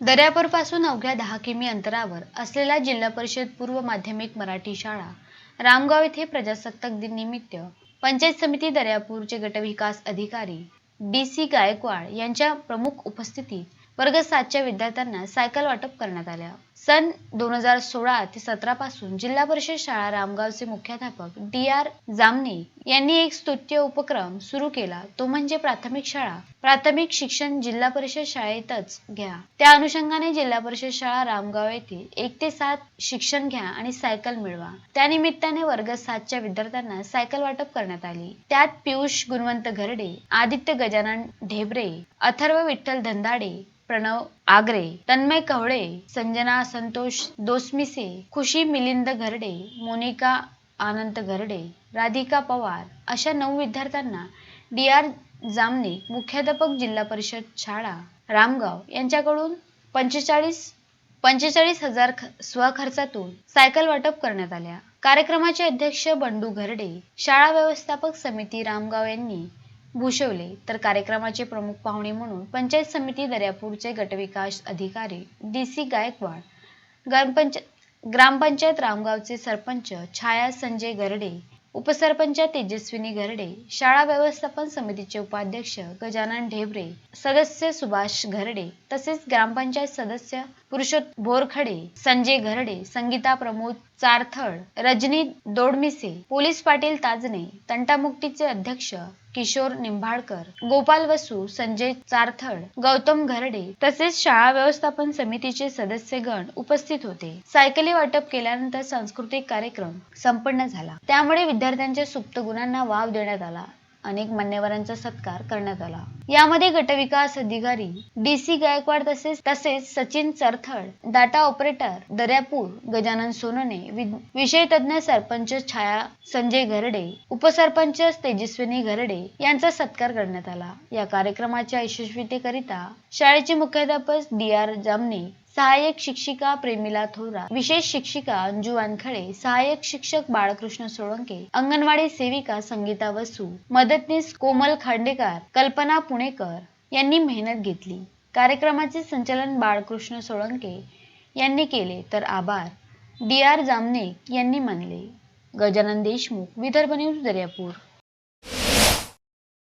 दर्यापूरपासून अवघ्या दहा किमी अंतरावर असलेला जिल्हा परिषद पूर्व माध्यमिक मराठी शाळा रामगाव येथे प्रजासत्ताक दिन निमित्त पंचायत समिती दर्यापूरचे गटविकास अधिकारी डी सी गायकवाड यांच्या प्रमुख उपस्थितीत वर्ग सातच्या विद्यार्थ्यांना सायकल वाटप करण्यात आल्या. सन दोन हजार सोळा ते सतरा पासून जिल्हा परिषद शाळा रामगावचे मुख्याध्यापक डी आर जामने यांनी एक स्तुत्य उपक्रम सुरू केला. तो म्हणजे प्राथमिक शाळा. प्राथमिक शिक्षण जिल्हा परिषद शाळेतच घ्या. त्या अनुषंगाने जिल्हा परिषद शाळा रामगाव येथे एक ते सात शिक्षण घ्या आणि सायकल मिळवा. त्या निमित्ताने वर्ग सातच्या विद्यार्थ्यांना सायकल वाटप करण्यात आली. त्यात पियुष गुणवंत घरडे आदित्य गजानन ढेबरे अथर्व विठ्ठल धंदाडे प्रणव आगरे तन्मय कवळे संजना संतोष दोस्मिसे खुशी मिलिंद घरडे मोनिका आनंद घरडे राधिका पवार अशा नऊ विद्यार्थ्यांना डी आर जामने मुख्याध्यापक जिल्हा परिषद शाळा रामगाव यांच्याकडून पंचेचाळीस पंचेचाळीस हजार स्वखर्चातून सायकल वाटप करण्यात आल्या. कार्यक्रमाचे अध्यक्ष बंडू घरडे शाळा व्यवस्थापक समिती रामगाव यांनी भूषवले. तर कार्यक्रमाचे प्रमुख पाहुणे म्हणून पंचायत समिती दर्यापूरचे गटविकास अधिकारी डी सी गायकवाड ग्रामपंच ग्रामपंचायत रामगावचे सरपंच छाया संजय गरडे उपसरपंच तेजस्विनी घरडे शाळा व्यवस्थापन समितीचे उपाध्यक्ष गजानन ढेबरे सदस्य सुभाष घरडे तसेच ग्रामपंचायत सदस्य पुरुषोत्त बोरखडे संजय घरडे संगीता प्रमोद चारथळ रजनी दोडमिसे पोलीस पाटील ताजने तंटामुक्तीचे अध्यक्ष किशोर निंबाळकर गोपाल वसू संजय चारथड गौतम घरडे तसेच शाळा व्यवस्थापन समितीचे सदस्यगण उपस्थित होते. सायकली वाटप केल्यानंतर सांस्कृतिक कार्यक्रम संपन्न झाला. त्यामुळे विद्यार्थ्यांच्या सुप्त गुणांना वाव देण्यात आला. अनेक मान्यवरांचा सत्कार करण्यात आला. यामध्ये गटविकास अधिकारी डी सी गायकवाड तसेच तसेच सचिन चरथळ डाटा ऑपरेटर दर्यापूर गजानन सोनने विषय तज्ञ सरपंच छाया संजय घरडे उपसरपंच तेजस्विनी घरडे यांचा सत्कार करण्यात आला. या कार्यक्रमाच्या यशस्वीतेकरिता शाळेचे मुख्याध्यापक डी आर जामने सहाय्यक शिक्षिका प्रेमिला थोरा. विशेष शिक्षिका अंजू वानखळे सहाय्यक शिक्षक बाळकृष्ण सोळंके अंगणवाडी सेविका संगीता वसू मदतनीस कोमल खांडेकर कल्पना पुणेकर यांनी मेहनत घेतली. कार्यक्रमाचे संचालन बाळकृष्ण सोळंके यांनी केले तर आभार. डी आर जामनेक यांनी मानले. गजानन देशमुख विदर्भ न्यूज दर्यापूर.